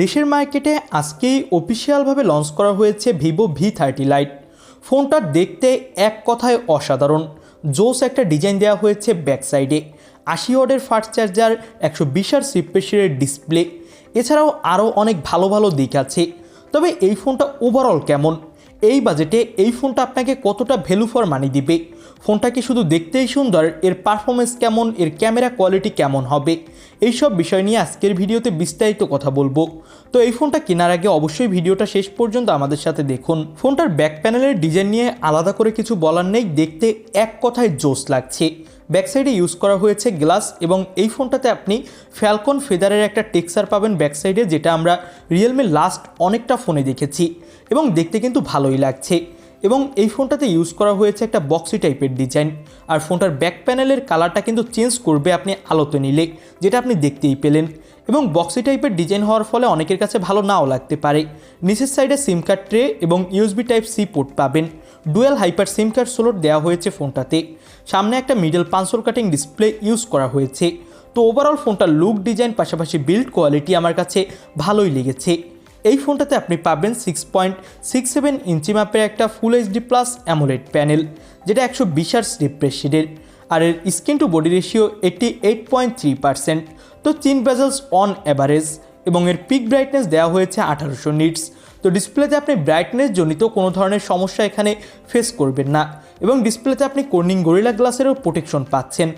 দেশের মার্কেটে আজকেই অফিসিয়ালভাবে লঞ্চ করা হয়েছে ভিভো ভি থার্টি লাইট ফোনটা দেখতে এক কথায় অসাধারণ। জোস একটা ডিজাইন দেওয়া হয়েছে ব্যাক সাইডে আশি ওয়ার্ডের ফাস্ট চার্জার একশো বিশার সিপ্রেশিয়ার ডিসপ্লে এছাড়াও আরও অনেক ভালো ভালো দিক আছে। তবে এই ফোনটা ওভারঅল কেমন? এই বাজেটে এই ফোনটা আপনাকে কতটা ভ্যালু ফর মানি দিবে? ফোনটা কি শুধু দেখতেই সুন্দর, এর পারফরমেন্স কেমন, এর ক্যামেরা কোয়ালিটি কেমন হবে? এইসব বিষয় নিয়ে আজকের ভিডিওতে বিস্তারিত কথা বলব। তো এই ফোনটা কেনার আগে অবশ্যই ভিডিওটা শেষ পর্যন্ত আমাদের সাথে দেখুন। ফোনটার ব্যাক প্যানেলের ডিজাইন নিয়ে আলাদা করে কিছু বলার নেই, দেখতে এক কথায় জোস লাগছে। ব্যাক সাইডে ইউজ করা হয়েছে গ্লাস এবং এই ফোনটাতে আপনি ফ্যালকন ফেদারের একটা টেক্সার পাবেন ব্যাক সাইডে যেটা আমরা রিয়েলমি লাস্ট অনেকটা ফোনে দেখেছি। এবং দেখতে কিন্তু ভালোই লাগছে। এবং এই ফোনটাতে ইউজ করা হয়েছে একটা বক্সি টাইপের ডিজাইন আর ফোনটার ব্যাক প্যানেলের কালারটা কিন্তু চেঞ্জ করবে আপনি আলোতে নিলে, যেটা আপনি দেখতেই পেলেন। এবং বক্সি টাইপের ডিজাইন হওয়ার ফলে অনেকের কাছে ভালো নাও লাগতে পারে। নিচের সাইডে সিম কার্ড ট্রে এবং ইউএসবি টাইপ সি পোর্ট পাবেন। Dual hyper sim card slot দেওয়া হয়েছে ফোনটাতে। সামনে একটা মিডল পাঁচশোর কাটিং ডিসপ্লে ইউজ করা হয়েছে। তো ওভারঅল ফোনটার লুক ডিজাইন পাশাপাশি বিল্ড কোয়ালিটি আমার কাছে ভালোই লেগেছে। এই ফোনটাতে আপনি পাবেন six point six seven inch মাপের একটা full HD plus AMOLED panel যেটা একশো বিশার রিফ্রেশেডের আর এর screen to body ratio eighty eight point three percent তো চিন বেজলস অন অ্যাভারেজ এবং এর পিক ব্রাইটনেস দেওয়া হয়েছে আঠারোশো নিটস তো ডিসপ্লেতে আপনি ব্রাইটনেস জনিত কোনো ধরনের সমস্যা এখানে ফেস করবেন না এবং ডিসপ্লেতে আপনি কর্নিং গরিলা গ্লাসেরও প্রোটেকশন পাচ্ছেন।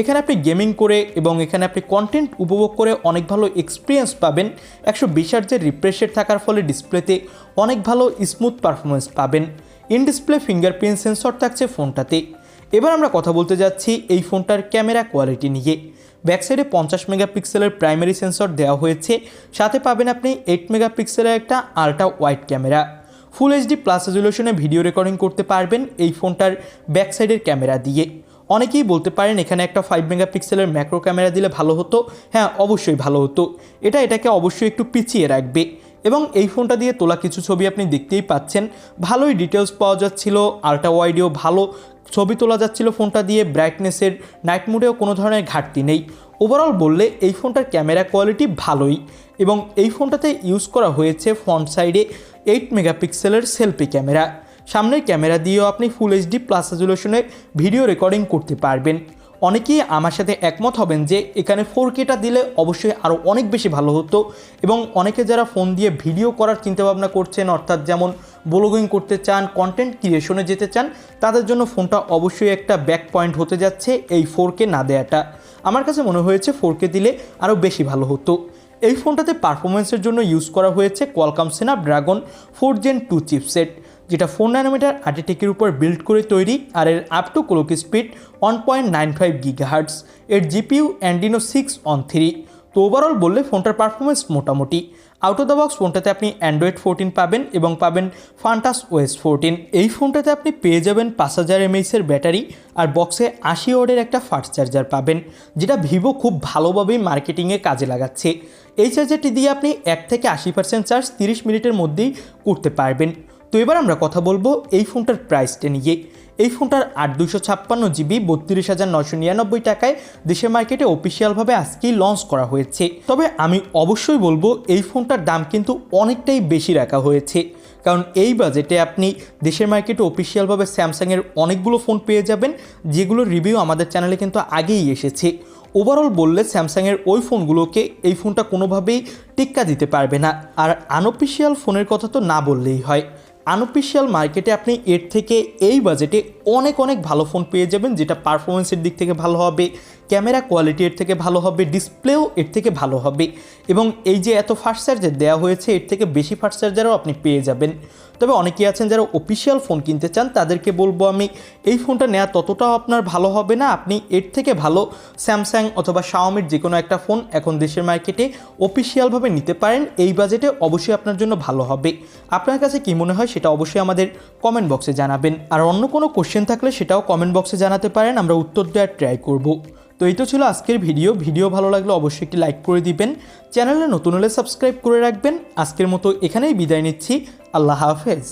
এখানে আপনি গেমিং করে এবং এখানে আপনি কন্টেন্ট উপভোগ করে অনেক ভালো এক্সপিরিয়েন্স পাবেন। একশো বিশ হার্জের রিফ্রেশের থাকার ফলে ডিসপ্লেতে অনেক ভালো স্মুথ পারফরমেন্স পাবেন। ইন ডিসপ্লে ফিঙ্গারপ্রিন্ট সেন্সর থাকছে ফোনটাতে। এবার আমরা কথা বলতে যাচ্ছি এই ফোনটার ক্যামেরা কোয়ালিটি নিয়ে। ব্যাক সাইডে পঞ্চাশ মেগাপিক্সেলের প্রাইমারি সেন্সর দেওয়া হয়েছে। সাথে পাবেন আপনি এইট মেগাপিক্সেলের একটা ultra wide camera full HD plus রেজুলেশনে video recording করতে পারবেন এই ফোনটার ব্যাকসাইডের ক্যামেরা দিয়ে। অনেকেই বলতে পারেন এখানে একটা ফাইভ মেগাপিক্সেলের ম্যাক্রো ক্যামেরা দিলে ভালো হতো। হ্যাঁ অবশ্যই ভালো হতো। এটা এটাকে অবশ্যই একটু পিছিয়ে রাখবে। এবং এই ফোনটা দিয়ে তোলা কিছু ছবি আপনি দেখতেই পাচ্ছেন। ভালোই ডিটেলস পাওয়া যাচ্ছিল আলট্রা ওয়াইডেও ভালো ছবি তোলা যাচ্ছিল ফোনটা দিয়ে ব্রাইটনেসের নাইট মোডেও কোনো ধরনের ঘাটতি নেই। ওভারঅল বললে, এই ফোনটার ক্যামেরা কোয়ালিটি ভালোই এবং এই ফোনটাতে ইউজ করা হয়েছে ফ্রন্ট সাইডে এইট মেগাপিক্সেলের সেলফি ক্যামেরা সামনের ক্যামেরা দিয়েও আপনি ফুল এইচডি প্লাস রেজুলেশনে ভিডিও রেকর্ডিং করতে পারবেন। অনেকেই আমার সাথে একমত হবেন যে এখানে ফোর কেটা দিলে অবশ্যই আরও অনেক বেশি ভালো হতো এবং অনেকে যারা ফোন দিয়ে ভিডিও করার চিন্তাভাবনা করছেন, অর্থাৎ যেমন ব্লগিং করতে চান কন্টেন্ট ক্রিয়েশনে যেতে চান, তাদের জন্য ফোনটা অবশ্যই একটা ব্যাক পয়েন্ট হতে যাচ্ছে এই ফোর না দেয়াটা। আমার কাছে মনে হয়েছে ফোর দিলে আরও বেশি ভালো হতো। এই ফোনটাতে পারফরমেন্সের জন্য ইউজ করা হয়েছে Qualcomm Snapdragon four gen two chipset যেটা ফোর নানোমিটার আর্টিটেকের উপর বিল্ড করে তৈরি আর এর up to clock speed one point nine five gigahertz এর জিপিইউ অ্যান্ডিনো সিক্স অন থ্রি তো ওভারঅল বললে ফোনটার পারফরমেন্স মোটামুটি। আউট অফ দ্য বক্স ফোনটাতে আপনি অ্যান্ড্রয়েড ফোরটিন পাবেন এবং পাবেন ফান্টাস ওয়েস ফোরটিন এই ফোনটাতে আপনি পেয়ে যাবেন পাঁচ হাজার এমএইচের ব্যাটারি আর বক্সে আশি ওয়ার্ডের একটা ফাস্ট চার্জার পাবেন, যেটা ভিভো খুব ভালোভাবেই মার্কেটিংয়ে কাজে লাগাচ্ছে। এই চার্জারটি দিয়ে আপনি এক থেকে আশি পার্সেন্ট চার্জ তিরিশ মিনিটের মধ্যেই করতে পারবেন। তো এবার আমরা কথা বলব এই ফোনটার প্রাইসটা নিয়ে। এই ফোনটার আট দুশো ছাপ্পান্ন জিবি বত্রিশ হাজার নশো নিরানব্বই টাকায় দেশের মার্কেটে অফিসিয়ালভাবে আজকেই লঞ্চ করা হয়েছে। তবে আমি অবশ্যই বলব এই ফোনটার দাম কিন্তু অনেকটাই বেশি রাখা হয়েছে। কারণ এই বাজেটে আপনি দেশের মার্কেটে অফিসিয়ালভাবে স্যামসাংয়ের অনেকগুলো ফোন পেয়ে যাবেন যেগুলোর রিভিউ আমাদের চ্যানেলে কিন্তু আগেই এসেছে। ওভারঅল বললে স্যামসাংয়ের ওই ফোনগুলোকে এই ফোনটা কোনোভাবেই টিক্কা দিতে পারবে না। আর আনঅফিসিয়াল ফোনের কথা তো না বললেই হয়। আনঅফিসিয়াল মার্কেটে আপনি এর থেকে এই বাজেটে অনেক অনেক ভালো ফোন পেয়ে যাবেন, যেটা পারফরমেন্সের দিক থেকে ভালো হবে ক্যামেরা কোয়ালিটি এর থেকে ভালো হবে, ডিসপ্লেও এর থেকে ভালো হবে। এবং এই যে এত ফাস্ট চার্জার দেওয়া হয়েছে, এর থেকে বেশি ফাস্ট চার্জারও আপনি পেয়ে যাবেন। তবে অনেকেই আছেন যারা অফিসিয়াল ফোন কিনতে চান, তাদেরকে বলব আমি, এই ফোনটা নেওয়া ততটাও আপনার ভালো হবে না। আপনি এর থেকে ভালো স্যামসাং অথবা শাওমির যে কোনো একটা ফোন এখন দেশের মার্কেটে অফিসিয়ালভাবে নিতে পারেন। এই বাজেটে অবশ্যই আপনার জন্য ভালো হবে। আপনার কাছে কী মনে হয় সেটা অবশ্যই আমাদের কমেন্ট বক্সে জানাবেন। আর অন্য কোনো কোশ্চেন থাকলে সেটাও কমেন্ট বক্সে জানাতে পারেন, আমরা উত্তর দেওয়ার ট্রাই করব। তো এই তো ছিল আজকের ভিডিও। ভিডিও ভালো লাগলে অবশ্যই একটি লাইক করে দিবেন। চ্যানেলে নতুন হলে সাবস্ক্রাইব করে রাখবেন। আজকের মতো এখানেই বিদায় নিচ্ছি। আল্লাহ হাফেজ।